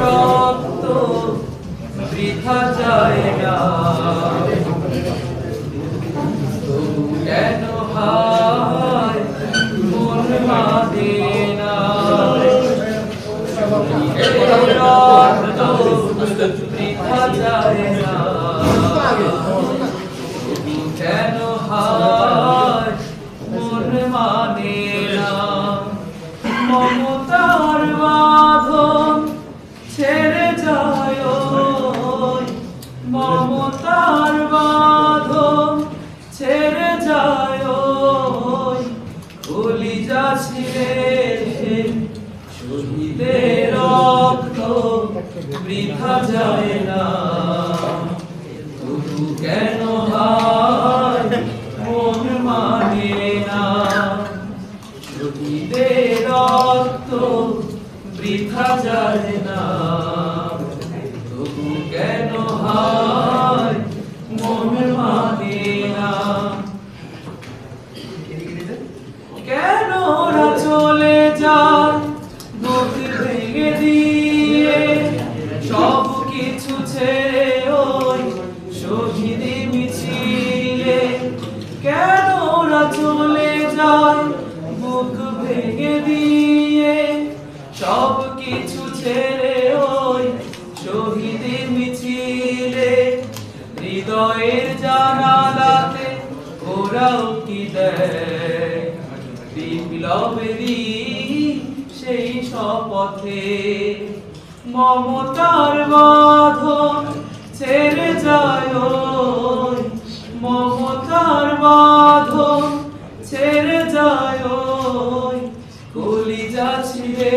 রক্ত বৃথা যায় না কেন হায় মন মানে না রক্ত বৃথা যায় না। মমতার বাঁধন ছেড়ে যায় মমতার বাঁধন ছেড়ে যায় কলিজা ছিঁড়ে শহীদের রক্ত বৃথা যায় না। তবু কেন হায় মন মানে না? শহীদের বৃথা যায় না। তবু কেন মন কেন ওরা চলে যায়? ভেঙে দিয়ে সব কিছু ছেড়ে ওই শহীদি মিছিলে। কেন ওরা চলে কিছু ছেড়ে ওই শহীদি মিছিলে, হৃদয়ের জানালাতে ওরাও কি দেয়? বিপ্লবেরই সেই শপথে মমতার বাঁধন ছেড়ে যায় মমতার বাঁধন ছেড়ে যায় কলিজা ছিঁড়ে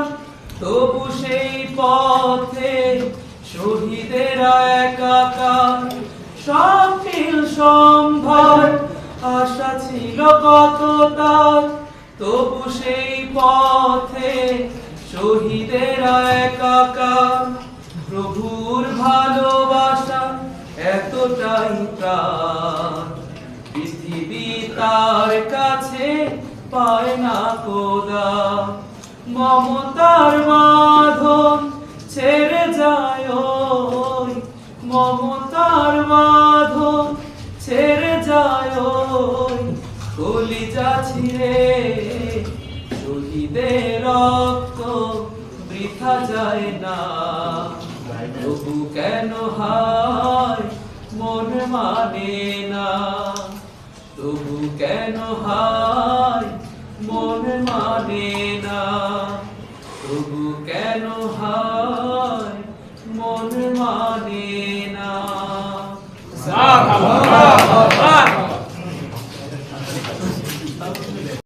তবু সেই পথে শহীদেরা একাকার স্বপ্নিল সম্ভব আশা ছিল কত তার তবু সেই পথে শহীদেরা একাকার প্রভুর ভালোবাসা এতটাই প্রাণ। পৃথিবী তার কাছে পায় না কোদা মমতার বাঁধন ছেড়ে যায় ওই। মমতার বাঁধন ছেড়ে যায় ওই। কলিজা ছিঁড়ে শহীদের রক্ত বৃথা যায় না। তবু কেন হায় মন মানে না? তবু কেন হায় মন মানে না? তবু কেন হয় মন মানে না।